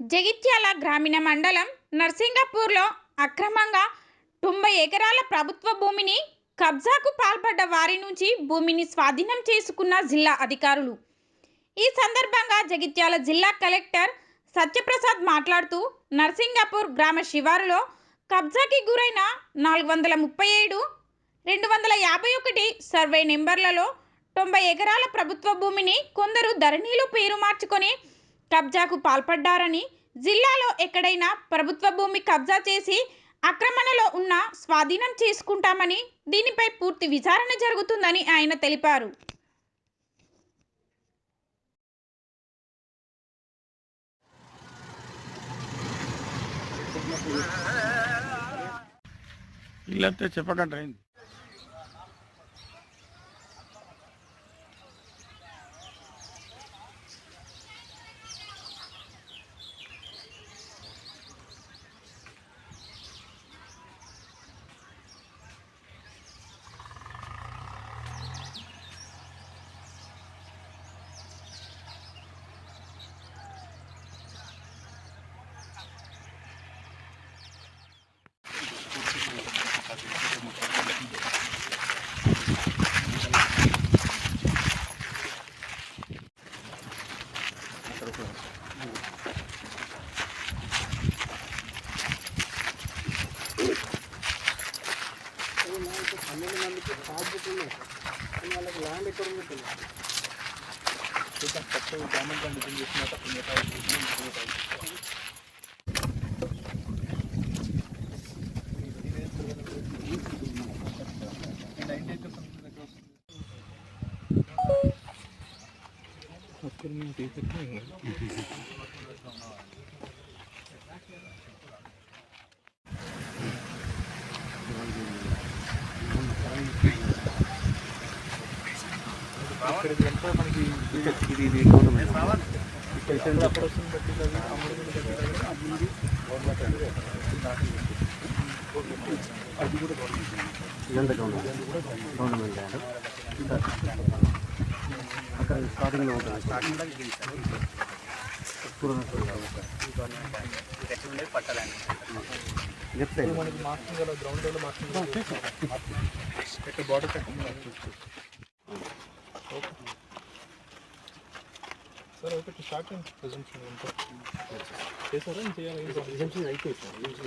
జగిత్యాల గ్రామీణ మండలం నర్సింగపూర్లో అక్రమంగా తొంభై ఎకరాల ప్రభుత్వ భూమిని కబ్జాకు పాల్పడ్డ వారి నుంచి భూమిని స్వాధీనం చేసుకున్న జిల్లా అధికారులు. ఈ సందర్భంగా జగిత్యాల జిల్లా కలెక్టర్ సత్యప్రసాద్ మాట్లాడుతూ నర్సింగపూర్ గ్రామ శివారులో కబ్జాకి గురైన నాలుగు వందల ముప్పై ఏడు రెండు వందల యాభై ఒకటి సర్వే నెంబర్లలో తొంభై ఎకరాల ప్రభుత్వ భూమిని కొందరు ధరణిలో పేరు మార్చుకొని కబ్జాకు పాల్పడ్డారని జిల్లాలో ఎక్కడైనా ప్రభుత్వ భూమి కబ్జా చేసి ఆక్రమణలో ఉన్న స్వాధీనం చేసుకుంటామని దీనిపై పూర్తి విచారణ జరుగుతుందని ఆయన తెలిపారు. ఇల్లంతా చెప్పకండి అయింది. పన్నెండు మందికి పాస్బుక్ ఉన్నాయి. కానీ వాళ్ళకి ల్యాండ్ ఎక్కడ ఉంది? చూద్దాం ఫస్ట్ గవర్నమెంట్ కండిషన్ చేసిన తప్ప మిగతా ఇక్కడ ఎంత మనకి ఇది ఇది గవర్నమెంట్. ఇక్కడ అక్కడ వస్తుంది బట్టి అది అది కూడా గవర్నమెంట్ ఇదంతా గవర్నమెంట్. గవర్నమెంట్ ల్యాండ్ అక్కడ స్టార్టింగ్లో ఉంటుంది స్టార్టింగ్ లెఫ్ట్ సైడ్ మనకి మార్కింగ్ అలా గ్రౌండ్ లెవెల్ మార్కింగ్ ఇక్కడ బార్డర్ సార్ ఒకటి స్టార్ట్ అండ్ ప్రెజెంట్ ఉంటా చేశారా చేయాలి అయిపోయింది సార్ ఇందులో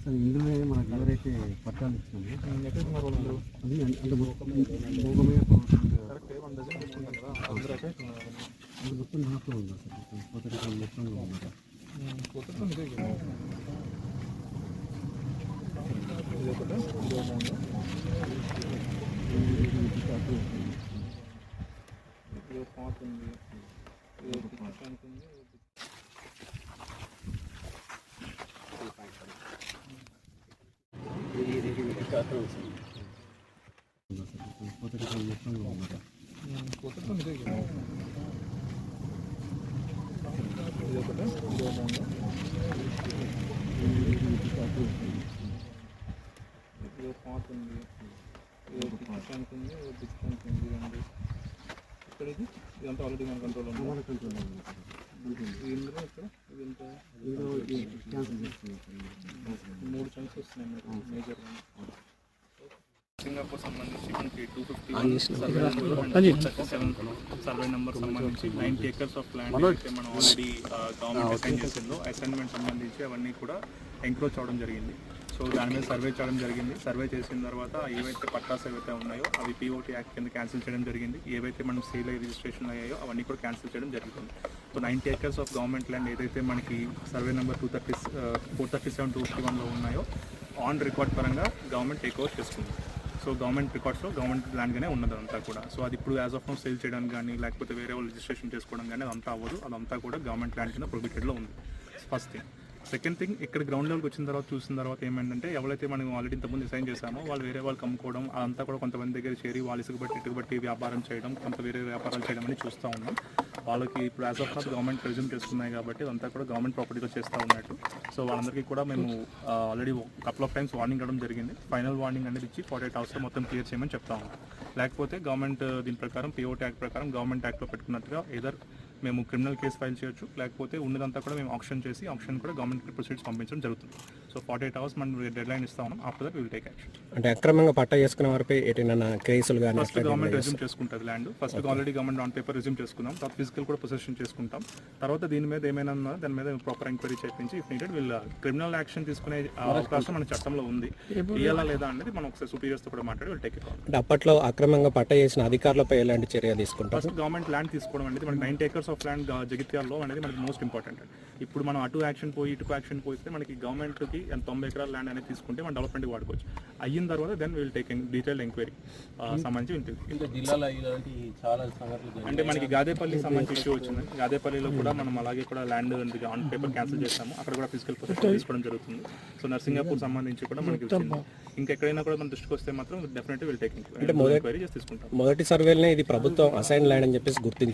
సార్ ఇందులో మనకు ఎవరైతే పట్టాలు వాళ్ళు అది అంటే భూగమే కరెక్ట్ వన్ డజన్ తీసుకుంటాం కదా అందరూ ఎక్కడ ఉన్నారు అది మొత్తం నాతో ఉందా సార్ మొత్తం మొత్తం మొత్తం ఉందా కొత్తతో ఇదే పాత ఉంది ఇది ఒక పిచ్చి ఉంది ఇది ఒక పాత ఉంది ఇది ఒక ఉంది ఇది ఉంది రెండు ఇక్కడ ఇది ఇదంతా ఆల్రెడీ మన కంట్రోల్ ఉంది. మన కంట్రోల్ ఉంది. సార్ ఇది ఇందులో ఇక్కడ ఇది ఎంత ఇందులో క్యాన్సిల్ చేస్తున్నాం. మూడు చంక్స్ వస్తున్నాయి మేజర్ సింగపూర్ సంబంధించి మనకి టూ ఫిఫ్టీ సర్వే నెంబర్ సంబంధించి నైంటీ ఎకర్స్ ఆఫ్ ల్యాండ్ అయితే మనం ఆల్రెడీ గవర్నమెంట్ అసైన్ చేసిందో అసైన్మెంట్ సంబంధించి అవన్నీ కూడా ఎంక్రోచ్ అవడం జరిగింది. సో దాని మీద సర్వే చేయడం జరిగింది. సర్వే చేసిన తర్వాత ఏవైతే పట్టాస్ ఏవైతే ఉన్నాయో అవి పీఓటీ యాక్ట్ కింద క్యాన్సిల్ చేయడం జరిగింది. ఏవైతే మనం సేల్ రిజిస్ట్రేషన్ అయ్యాయో అవన్నీ కూడా క్యాన్సిల్ చేయడం జరుగుతుంది. So ninety acres of government land ఏదైతే మనకి survey number two thirty four thirty seven two fifty వన్లో ఉన్నాయో ఆన్ రికార్డ్ పరంగా గవర్నమెంట్ టేక్ ఓవర్ చేసుకుంది. సో గవర్నమెంట్ రికార్డ్స్లో గవర్నమెంట్ ల్యాండ్గానే ఉన్నది అంతా కూడా. సో అది ఇప్పుడు యాజ్ ఆఫ్ నో సేల్ చేయడానికి కానీ లేకపోతే వేరే వాళ్ళు రిజిస్ట్రేషన్ చేసుకోవడం కానీ అదంతా అవ్వదు. అదంతా కూడా గవర్నమెంట్ ల్యాండ్ కింద ప్రొబిటెడ్లో ఉంది. ఫస్ట్ థింగ్ సెకండ్ థింగ్ ఇక్కడ గ్రౌండ్ లెవెల్కి వచ్చిన తర్వాత చూసిన తర్వాత ఏమైందంటే ఎవరైతే మనం ఆల్రెడీ ఇంతకుముందు డిసైన్ చేశామో వాళ్ళు వేరే వాళ్ళు కమ్ముకోవడం అదంతా కూడా కొంతమంది దగ్గర చేరి వాళ్ళు ఇసుకు బట్టి ఇటుకు బట్టి వ్యాపారం చేయడం కొంత వేరే వ్యాపారాలు చేయడం అని చూస్తూ ఉన్నాం. వాళ్ళకి ఇప్పుడు యాజ్ ఆఫ్ గవర్నమెంట్ ప్రెజ్యూమ్ చేస్తున్నాయి కాబట్టి అదంతా కూడా గవర్నమెంట్ ప్రాపర్టీలో చేస్తూ ఉన్నట్టు. సో వాళ్ళందరికీ కూడా మేము already couple of times warning ఇవ్వడం జరిగింది. ఫైనల్ వార్నింగ్ అనేది ఇచ్చి ఫార్టీ ఎయిట్ అవర్స్లో మొత్తం క్లియర్ చేయమని చెప్తా ఉన్నాం. లేకపోతే గవర్నమెంట్ దీని ప్రకారం పిఓటీ యాక్ట్ ప్రకారం గవర్నమెంట్ యాక్ట్లో పెట్టుకున్నట్టుగా ఏదర్ మేము క్రిమినల్ కేసు ఫైల్ చేయొచ్చు. లేకపోతే ఉన్నదంతా కూడా మేము ఆప్షన్ చేసి ఆప్షన్ కూడా గవర్నమెంట్ ప్రొసీడ్స్ పంపించడం జరుగుతుంది. సో ఫార్టీ ఎయిట్ అవర్స్ మనం డెడ్ లైన్ ఇస్తా ఉన్నాం. After that will take action అంటే అక్రమంగా పట్టా చేసుకున్న వారిపై ఏటైనా కేసులు కానీ ఫస్ట్ గవర్నమెంట్ రెజ్యూమ్ చేసుకుంటుంది land first already government on paper resume చేసుకుందాం తర్వాత ఫిజికల్ కూడా పొజిషన్ చేసుకుంటాం. తర్వాత దీని మీద ఏమైనా ఉన్నా దాని మీద ప్రాపర్ ఎంక్వైరీ చేయించి ఇఫ్ నీడెడ్ వీళ్ళ క్రిమినల్ యాక్షన్ తీసుకునే ఆ, అవకాశం మన చట్టంలో ఉంది. ఇయ్యాలా లేదా అనేది మనం ఒకసారి superiors తో కూడా మాట్లాడి వీళ్ళు టేక్ అంటే అప్పట్లో అక్రమంగా పట్టా చేసిన అధికారులపై ఎలాంటి చర్య తీసుకుంటారు? ఫస్ట్ గవర్నమెంట్ ల్యాండ్ తీసుకోవడం అనేది మనకి నైన్ ఏకర్స్ ఆఫ్ ల్యాండ్ జగిత్యాల్లో అనేది మనకి మోస్ట్ ఇంపార్టెంట్. ఇప్పుడు మనం అటు యాక్షన్ పోయి ఇటు యాక్షన్ పోయితే మనకి గవర్నమెంట్కి తొంభై ఎకరాల ల్యాండ్ అనేది తీసుకుంటే మనం డెవలప్మెంట్కి వాడుకోవచ్చు. అయిన తర్వాత then will take detail enquiry సంబంధించి. అంటే మనకి గాదేపల్లి సంబంధించి ఇష్యూ వచ్చింది. గాదేపల్లిలో కూడా మనం అలాగే కూడా ల్యాండ్ ఆన్ పేపర్ క్యాన్సిల్ చేస్తాము. అక్కడ కూడా ఫిజికల్ పొజిషన్ తీసుకోవడం జరుగుతుంది. సో నర్సింగాపూర్ సంబంధించి కూడా మనకి ఇంకా ఎక్కడైనా కూడా మన దృష్టికి వస్తే మాత్రం డెఫినెట్లీ విల్ టేక్ ఎంక్వైరీ చేసి తీసుకుంటాం. మొదటి సర్వేలోనే ఇది ప్రభుత్వం అసైన్ ల్యాండ్ అని చెప్పేసి గుర్తించారు